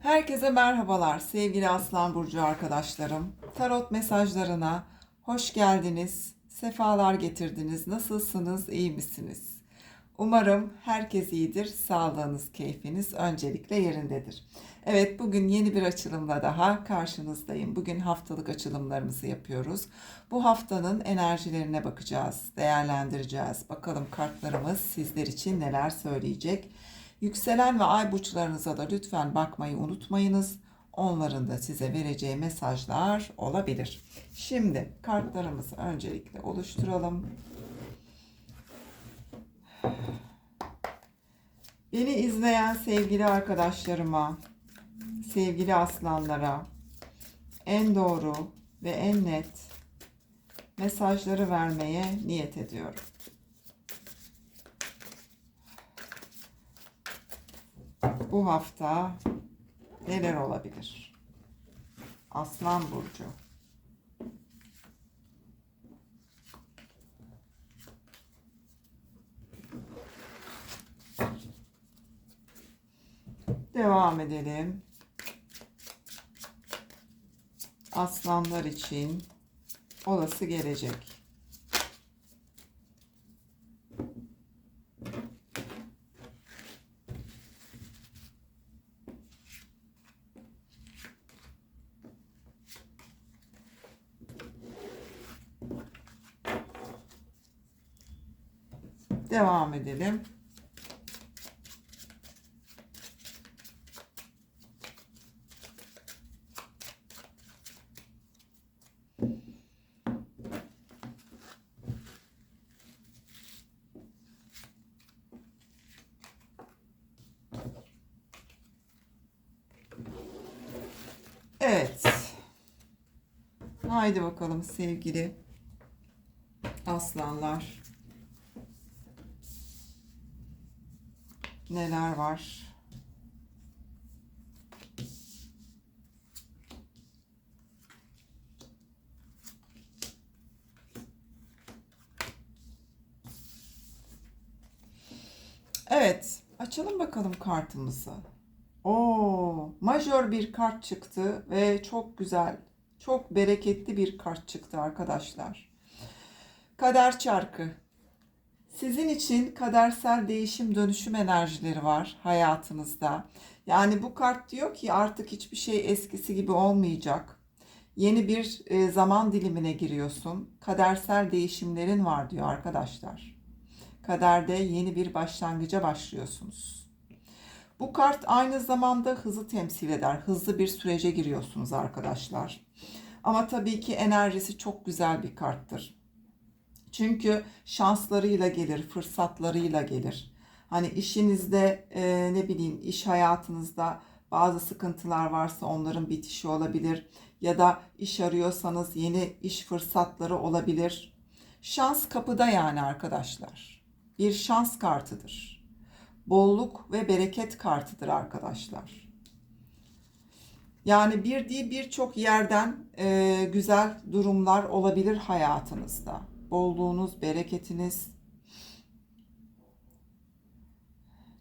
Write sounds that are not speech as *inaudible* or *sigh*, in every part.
Herkese merhabalar sevgili Aslan Burcu arkadaşlarım. Tarot mesajlarına hoş geldiniz, sefalar getirdiniz. Nasılsınız, iyi misiniz? Umarım herkes iyidir, sağlığınız, keyfiniz öncelikle yerindedir. Evet, bugün yeni bir açılımla daha karşınızdayım. Bugün haftalık açılımlarımızı yapıyoruz. Bu haftanın enerjilerine bakacağız, değerlendireceğiz. Bakalım kartlarımız sizler için neler söyleyecek. Yükselen ve ay burçlarınıza da lütfen bakmayı unutmayınız. Onların da size vereceği mesajlar olabilir. Şimdi kartlarımızı öncelikle oluşturalım. Beni izleyen sevgili arkadaşlarıma, sevgili aslanlara en doğru ve en net mesajları vermeye niyet ediyorum. Bu hafta neler olabilir? Aslan burcu. Devam edelim. Aslanlar için olası gelecek. Devam edelim. Evet. Haydi bakalım sevgili aslanlar. Neler var? Evet, açalım bakalım kartımızı. Oo, majör bir kart çıktı ve çok güzel, çok bereketli bir kart çıktı arkadaşlar. Kader çarkı. Sizin için kadersel değişim dönüşüm enerjileri var hayatınızda. Yani bu kart diyor ki artık hiçbir şey eskisi gibi olmayacak. Yeni bir e, zaman dilimine giriyorsun. Kadersel değişimlerin var diyor arkadaşlar. Kaderde yeni bir başlangıca başlıyorsunuz. Bu kart aynı zamanda hızı temsil eder. Hızlı bir sürece giriyorsunuz arkadaşlar. Ama tabii ki enerjisi çok güzel bir karttır. Çünkü şanslarıyla gelir, fırsatlarıyla gelir. Hani işinizde e, ne bileyim iş hayatınızda bazı sıkıntılar varsa onların bitişi olabilir. Ya da iş arıyorsanız yeni iş fırsatları olabilir. Şans kapıda yani arkadaşlar. Bir şans kartıdır. Bolluk ve bereket kartıdır arkadaşlar. Yani bir değil birçok yerden e, güzel durumlar olabilir hayatınızda bolluğunuz, bereketiniz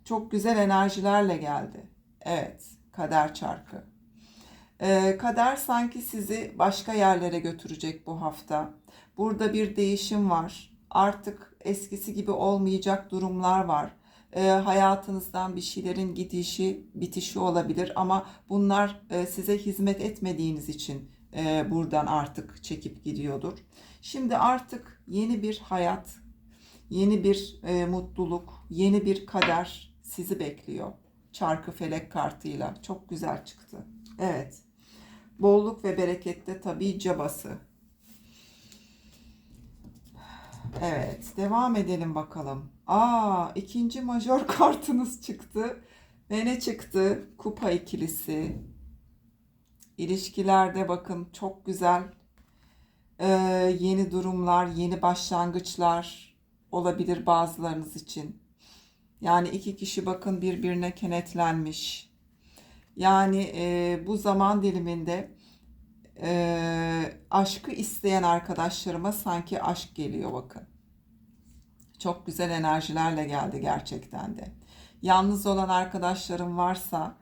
çok güzel enerjilerle geldi. Evet, kader çarkı. Ee, kader sanki sizi başka yerlere götürecek bu hafta. Burada bir değişim var. Artık eskisi gibi olmayacak durumlar var. Ee, hayatınızdan bir şeylerin gidişi, bitişi olabilir ama bunlar e, size hizmet etmediğiniz için e, buradan artık çekip gidiyordur. Şimdi artık yeni bir hayat, yeni bir e, mutluluk, yeni bir kader sizi bekliyor. Çarkı felek kartıyla çok güzel çıktı. Evet. Bolluk ve berekette tabii cabası. Evet, devam edelim bakalım. Aa, ikinci majör *laughs* kartınız çıktı. Ve ne çıktı? Kupa ikilisi. İlişkilerde bakın çok güzel ee, yeni durumlar, yeni başlangıçlar olabilir bazılarınız için. Yani iki kişi bakın birbirine kenetlenmiş. Yani e, bu zaman diliminde e, aşkı isteyen arkadaşlarıma sanki aşk geliyor bakın. Çok güzel enerjilerle geldi gerçekten de. Yalnız olan arkadaşlarım varsa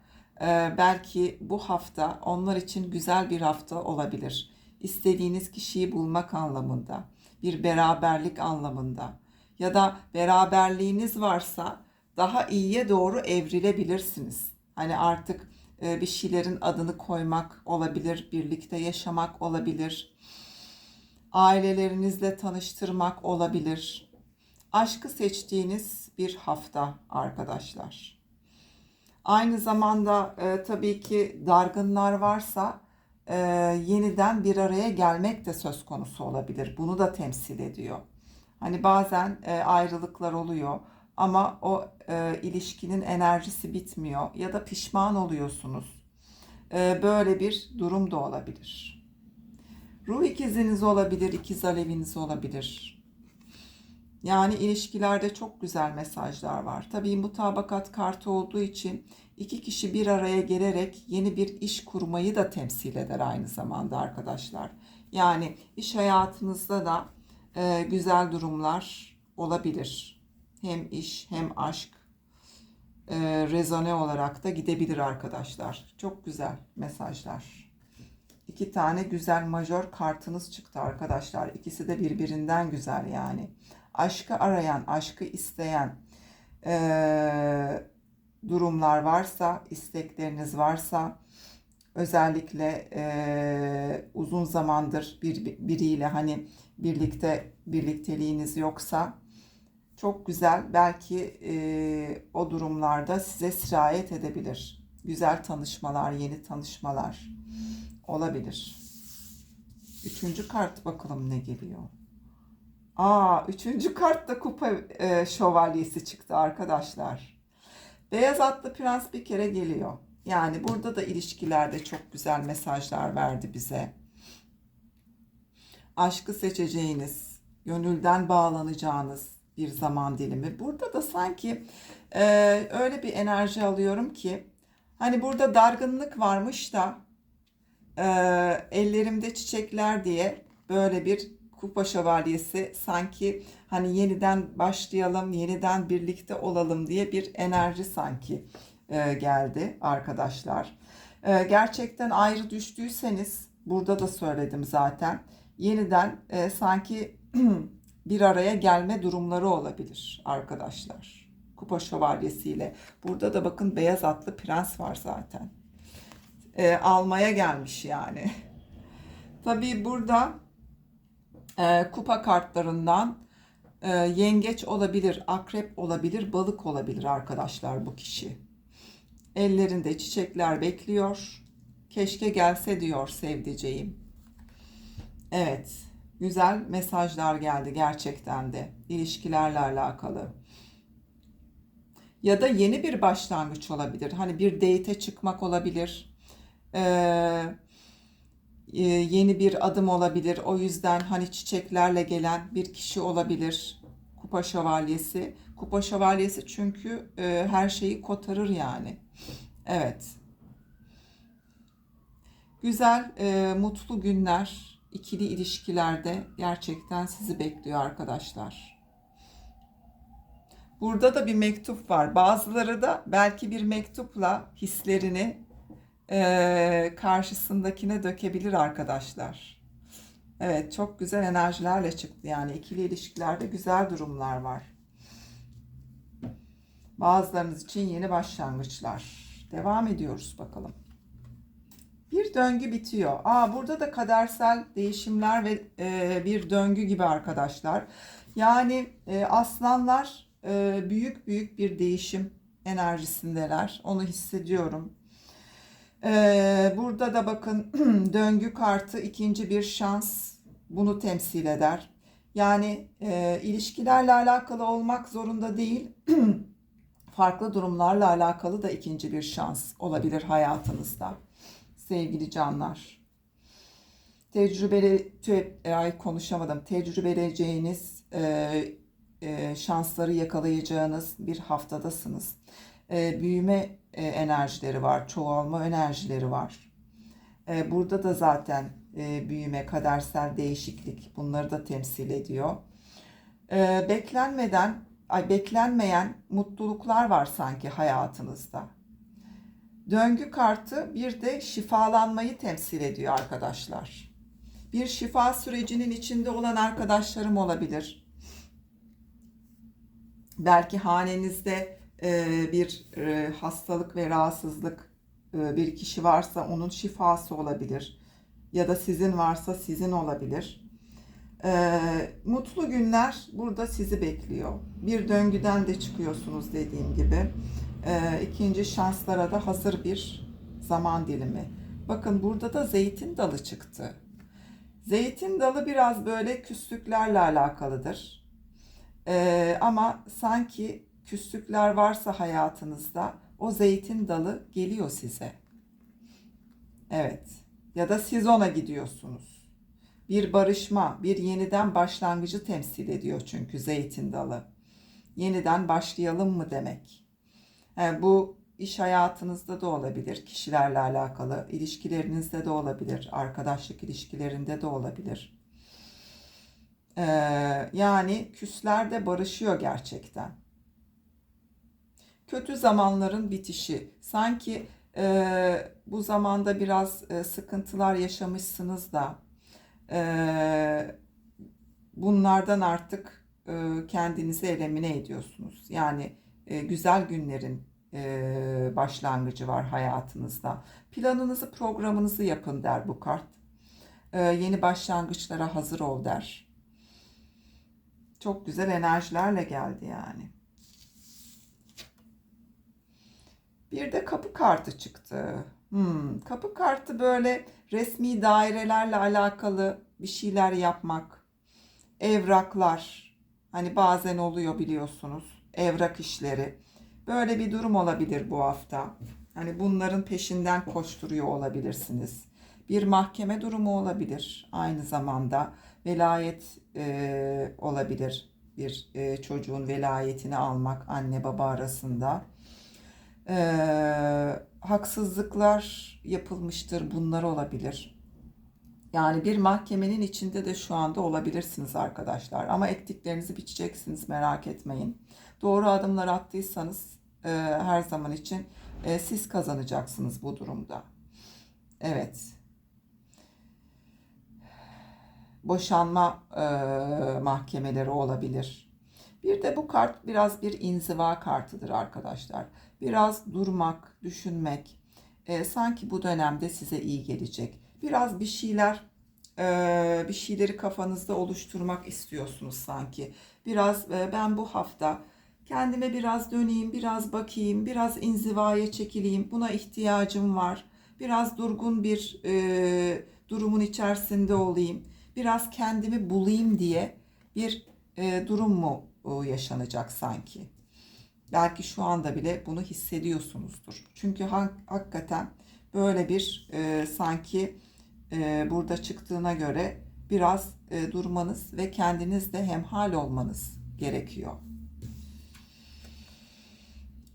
belki bu hafta onlar için güzel bir hafta olabilir. İstediğiniz kişiyi bulmak anlamında, bir beraberlik anlamında ya da beraberliğiniz varsa daha iyiye doğru evrilebilirsiniz. Hani artık e, bir şeylerin adını koymak olabilir, birlikte yaşamak olabilir, ailelerinizle tanıştırmak olabilir. Aşkı seçtiğiniz bir hafta arkadaşlar. Aynı zamanda e, tabii ki dargınlar varsa e, yeniden bir araya gelmek de söz konusu olabilir. Bunu da temsil ediyor. Hani bazen e, ayrılıklar oluyor ama o e, ilişkinin enerjisi bitmiyor ya da pişman oluyorsunuz. E, böyle bir durum da olabilir. Ruh ikiziniz olabilir, ikiz aleviniz olabilir. Yani ilişkilerde çok güzel mesajlar var. Tabii mutabakat kartı olduğu için iki kişi bir araya gelerek yeni bir iş kurmayı da temsil eder aynı zamanda arkadaşlar. Yani iş hayatınızda da e, güzel durumlar olabilir. Hem iş hem aşk e, rezone olarak da gidebilir arkadaşlar. Çok güzel mesajlar. İki tane güzel majör kartınız çıktı arkadaşlar. İkisi de birbirinden güzel yani. Aşkı arayan, aşkı isteyen e, durumlar varsa, istekleriniz varsa özellikle e, uzun zamandır bir biriyle hani birlikte birlikteliğiniz yoksa çok güzel belki e, o durumlarda size sirayet edebilir. Güzel tanışmalar, yeni tanışmalar olabilir. Üçüncü kart bakalım ne geliyor. Aa, üçüncü kart da kupa e, şövalyesi çıktı arkadaşlar. Beyaz atlı prens bir kere geliyor. Yani burada da ilişkilerde çok güzel mesajlar verdi bize. Aşkı seçeceğiniz, gönülden bağlanacağınız bir zaman dilimi. Burada da sanki e, öyle bir enerji alıyorum ki hani burada dargınlık varmış da e, ellerimde çiçekler diye böyle bir kupa şövalyesi sanki hani yeniden başlayalım, yeniden birlikte olalım diye bir enerji sanki e, geldi arkadaşlar. E, gerçekten ayrı düştüyseniz burada da söyledim zaten. Yeniden e, sanki *clears throat* bir araya gelme durumları olabilir arkadaşlar. Kupa şövalyesiyle. Burada da bakın beyaz atlı prens var zaten. E, almaya gelmiş yani. *laughs* Tabii burada e, kupa kartlarından e, yengeç olabilir, akrep olabilir, balık olabilir arkadaşlar bu kişi. Ellerinde çiçekler bekliyor. Keşke gelse diyor sevdiceğim. Evet, güzel mesajlar geldi gerçekten de ilişkilerle alakalı. Ya da yeni bir başlangıç olabilir. Hani bir date'e çıkmak olabilir. Eee e, yeni bir adım olabilir. O yüzden hani çiçeklerle gelen bir kişi olabilir. Kupa şövalyesi. Kupa şövalyesi çünkü e, her şeyi kotarır yani. Evet. Güzel, e, mutlu günler ikili ilişkilerde gerçekten sizi bekliyor arkadaşlar. Burada da bir mektup var. Bazıları da belki bir mektupla hislerini e, karşısındakine dökebilir arkadaşlar. Evet çok güzel enerjilerle çıktı yani ikili ilişkilerde güzel durumlar var. Bazılarınız için yeni başlangıçlar. Devam ediyoruz bakalım. Bir döngü bitiyor. Aa burada da kadersel değişimler ve e, bir döngü gibi arkadaşlar. Yani e, aslanlar e, büyük büyük bir değişim enerjisindeler. Onu hissediyorum. Ee, burada da bakın *clears throat* döngü kartı ikinci bir şans bunu temsil eder. Yani e, ilişkilerle alakalı olmak zorunda değil. *clears throat* Farklı durumlarla alakalı da ikinci bir şans olabilir hayatınızda. Sevgili canlar. Tecrübeli, tü, ay konuşamadım. Tecrübeleyeceğiniz e, e, şansları yakalayacağınız bir haftadasınız. E, büyüme e, enerjileri var, çoğalma enerjileri var. E, burada da zaten e, büyüme, kadersel değişiklik bunları da temsil ediyor. Beklenmeden, ay beklenmeyen mutluluklar var sanki hayatınızda. Döngü kartı bir de şifalanmayı temsil ediyor arkadaşlar. Bir şifa sürecinin içinde olan arkadaşlarım olabilir. Belki hanenizde bir e, hastalık ve rahatsızlık e, bir kişi varsa onun şifası olabilir. Ya da sizin varsa sizin olabilir. E, mutlu günler burada sizi bekliyor. Bir döngüden de çıkıyorsunuz dediğim gibi. E, ikinci şanslara da hazır bir zaman dilimi. Bakın burada da zeytin dalı çıktı. Zeytin dalı biraz böyle küslüklerle alakalıdır. Ee, ama sanki küslükler varsa hayatınızda o zeytin dalı geliyor size. Evet. Ya da siz ona gidiyorsunuz. Bir barışma, bir yeniden başlangıcı temsil ediyor çünkü zeytin dalı. Yeniden başlayalım mı demek. Yani bu iş hayatınızda da olabilir, kişilerle alakalı, ilişkilerinizde de olabilir, arkadaşlık ilişkilerinde de olabilir. Ee, yani küsler de barışıyor gerçekten. Kötü zamanların bitişi. Sanki e, bu zamanda biraz e, sıkıntılar yaşamışsınız da e, bunlardan artık e, kendinizi elemine ediyorsunuz. Yani e, güzel günlerin e, başlangıcı var hayatınızda. Planınızı, programınızı yapın der bu kart. E, yeni başlangıçlara hazır ol der. Çok güzel enerjilerle geldi yani. Bir de kapı kartı çıktı. Hmm, kapı kartı böyle resmi dairelerle alakalı bir şeyler yapmak, evraklar, hani bazen oluyor biliyorsunuz, evrak işleri. Böyle bir durum olabilir bu hafta. Hani bunların peşinden koşturuyor olabilirsiniz. Bir mahkeme durumu olabilir aynı zamanda. Velayet e, olabilir. Bir e, çocuğun velayetini almak anne baba arasında. E, haksızlıklar yapılmıştır. Bunlar olabilir. Yani bir mahkemenin içinde de şu anda olabilirsiniz arkadaşlar. Ama ektiklerinizi biçeceksiniz merak etmeyin. Doğru adımlar attıysanız e, her zaman için e, siz kazanacaksınız bu durumda. Evet. Boşanma e, mahkemeleri olabilir. Bir de bu kart biraz bir inziva kartıdır arkadaşlar. Biraz durmak, düşünmek. E, sanki bu dönemde size iyi gelecek. Biraz bir şeyler e, bir şeyleri kafanızda oluşturmak istiyorsunuz sanki. Biraz e, ben bu hafta kendime biraz döneyim, biraz bakayım, biraz inzivaya çekileyim. Buna ihtiyacım var. Biraz durgun bir e, durumun içerisinde olayım. Biraz kendimi bulayım diye bir e, durum mu yaşanacak sanki? Belki şu anda bile bunu hissediyorsunuzdur. Çünkü ha, hakikaten böyle bir e, sanki e, burada çıktığına göre biraz e, durmanız ve kendinizle hemhal olmanız gerekiyor.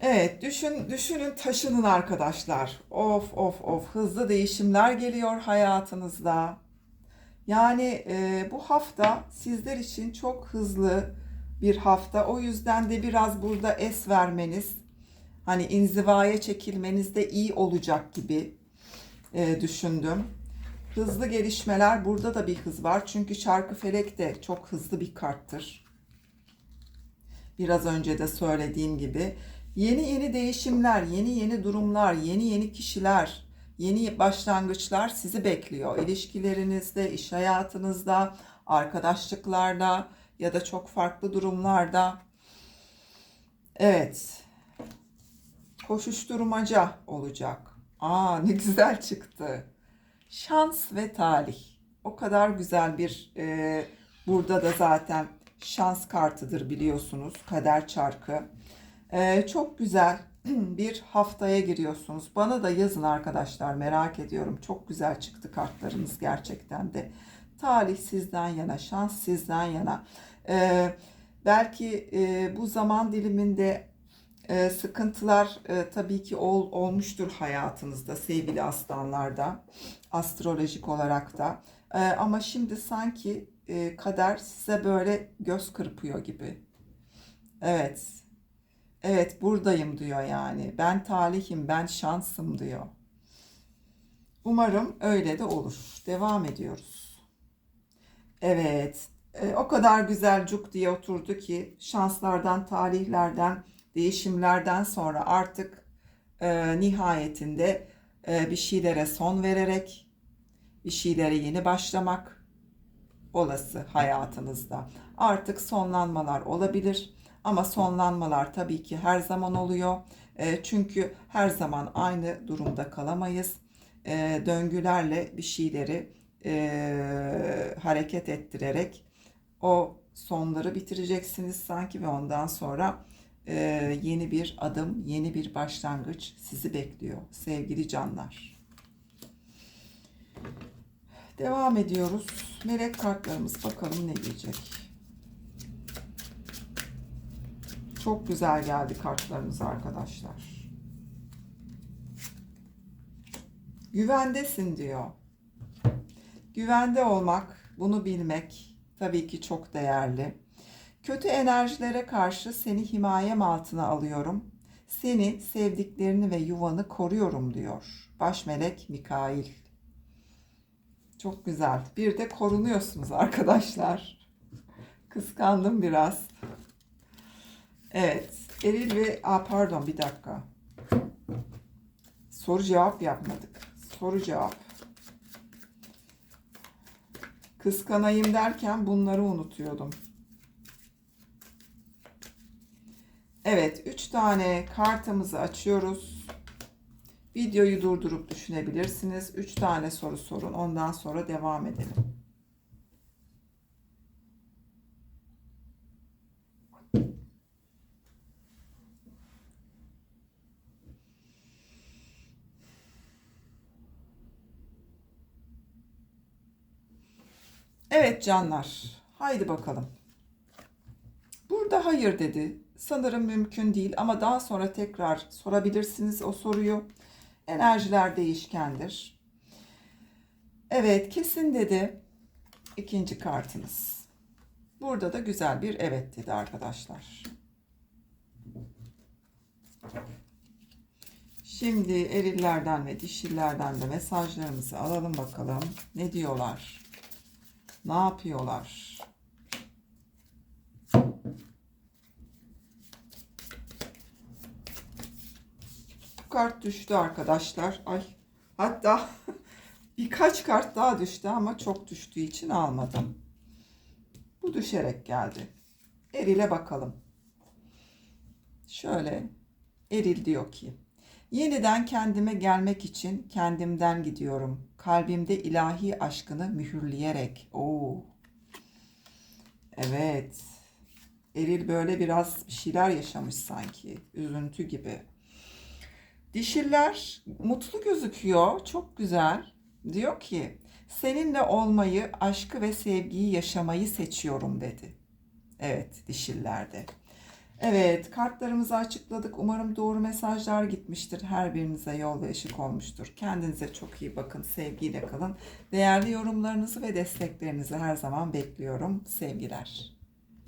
Evet, düşün, düşünün, taşının arkadaşlar. Of of of, hızlı değişimler geliyor hayatınızda. Yani e, bu hafta sizler için çok hızlı bir hafta. O yüzden de biraz burada es vermeniz, hani inzivaya çekilmeniz de iyi olacak gibi e, düşündüm. Hızlı gelişmeler, burada da bir hız var. Çünkü Çarkı Felek de çok hızlı bir karttır. Biraz önce de söylediğim gibi. Yeni yeni değişimler, yeni yeni durumlar, yeni yeni kişiler, yeni başlangıçlar sizi bekliyor. İlişkilerinizde, iş hayatınızda, arkadaşlıklarda ya da çok farklı durumlarda. Evet. Koşuşturmaca olacak. Aa ne güzel çıktı. Şans ve talih. O kadar güzel bir e, burada da zaten şans kartıdır biliyorsunuz. Kader çarkı. Ee, çok güzel *clears throat* bir haftaya giriyorsunuz. Bana da yazın arkadaşlar merak ediyorum. Çok güzel çıktı kartlarınız gerçekten de. Talih sizden yana, şans sizden yana. Ee, belki e, bu zaman diliminde e, sıkıntılar e, tabii ki ol, olmuştur hayatınızda sevgili aslanlarda. Astrolojik olarak da. E, ama şimdi sanki e, kader size böyle göz kırpıyor gibi. Evet Evet buradayım diyor yani. Ben talihim, ben şansım diyor. Umarım öyle de olur. Devam ediyoruz. Evet. e, o kadar güzel cuk diye oturdu ki şanslardan, talihlerden, değişimlerden sonra artık e, nihayetinde e, bir şeylere son vererek bir şeylere yeni başlamak olası hayatınızda. Artık sonlanmalar olabilir ama sonlanmalar tabii ki her zaman oluyor. E, çünkü her zaman aynı durumda kalamayız. E, döngülerle bir şeyleri e, hareket ettirerek o sonları bitireceksiniz sanki ve ondan sonra e, yeni bir adım, yeni bir başlangıç sizi bekliyor sevgili canlar. Devam ediyoruz. Melek kartlarımız bakalım ne diyecek. Çok güzel geldi kartlarımız arkadaşlar. Güvendesin diyor. Güvende olmak, bunu bilmek tabii ki çok değerli. Kötü enerjilere karşı seni himayem altına alıyorum. Seni, sevdiklerini ve yuvanı koruyorum diyor. Baş melek Mikail. Çok güzel. Bir de korunuyorsunuz arkadaşlar. Kıskandım biraz. Evet. Eril ve... Aa, pardon bir dakika. Soru cevap yapmadık. Soru cevap. Kıskanayım derken bunları unutuyordum. Evet, 3 tane kartımızı açıyoruz. Videoyu durdurup düşünebilirsiniz. 3 tane soru sorun. Ondan sonra devam edelim. Evet canlar. Haydi bakalım. Burada hayır dedi. Sanırım mümkün değil ama daha sonra tekrar sorabilirsiniz o soruyu. Enerjiler değişkendir. Evet, kesin dedi. İkinci kartınız. Burada da güzel bir evet dedi arkadaşlar. Şimdi erillerden ve dişillerden de mesajlarımızı alalım bakalım. Ne diyorlar? Ne yapıyorlar? Bu kart düştü arkadaşlar. Ay hatta *laughs* birkaç kart daha düştü ama çok düştüğü için almadım. Bu düşerek geldi. Eril'e bakalım. Şöyle Eril diyor ki Yeniden kendime gelmek için kendimden gidiyorum. Kalbimde ilahi aşkını mühürleyerek. Oo. Evet. Eril böyle biraz bir şeyler yaşamış sanki. Üzüntü gibi. Dişiller mutlu gözüküyor. Çok güzel. Diyor ki seninle olmayı, aşkı ve sevgiyi yaşamayı seçiyorum dedi. Evet dişillerde. Evet kartlarımızı açıkladık. Umarım doğru mesajlar gitmiştir. Her birinize yol ve ışık olmuştur. Kendinize çok iyi bakın. Sevgiyle kalın. Değerli yorumlarınızı ve desteklerinizi her zaman bekliyorum. Sevgiler.